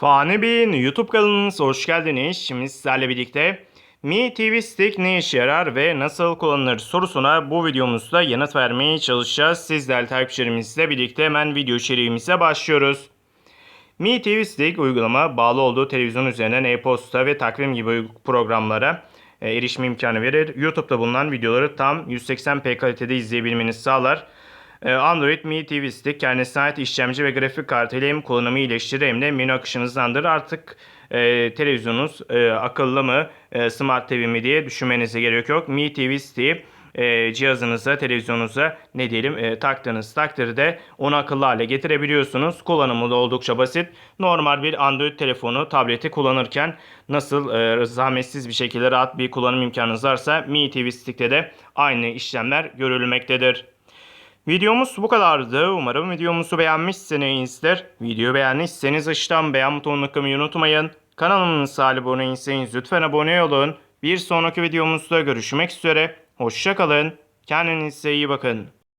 Fani Bey'in YouTube kanalınıza hoş geldiniz. Şimdi sizlerle birlikte Mi TV Stick ne işe yarar ve nasıl kullanılır sorusuna bu videomuzda yanıt vermeye çalışacağız. Sizler takipçilerimizle birlikte hemen video içeriğimize başlıyoruz. Mi TV Stick uygulama bağlı olduğu televizyon üzerinden e-posta ve takvim gibi programlara e, erişim imkanı verir. YouTube'da bulunan videoları tam 180p kalitede izleyebilmenizi sağlar. E, Android Mi TV Stick kendisine ait işlemci ve grafik kartı ile hem kullanımı iyileştirir hem de menü akışını hızlandırır. Artık e, televizyonunuz e, akıllı mı, e, smart TV mi diye düşünmenize gerek yok. Mi TV Stick'i e, cihazınıza, televizyonunuza ne diyelim e, taktığınız takdirde onu akıllı hale getirebiliyorsunuz. Kullanımı da oldukça basit. Normal bir Android telefonu, tableti kullanırken nasıl e, zahmetsiz bir şekilde rahat bir kullanım imkanınız varsa Mi TV Stick'te de aynı işlemler görülmektedir. Videomuz bu kadardı. Umarım videomuzu beğenmişsinizdir. Videoyu beğendiyseniz aşağıdan beğen butonuna tıklamayı unutmayın. Kanalımıza abone değilseniz lütfen abone olun. Bir sonraki videomuzda görüşmek üzere. Hoşçakalın. Kendinize iyi bakın.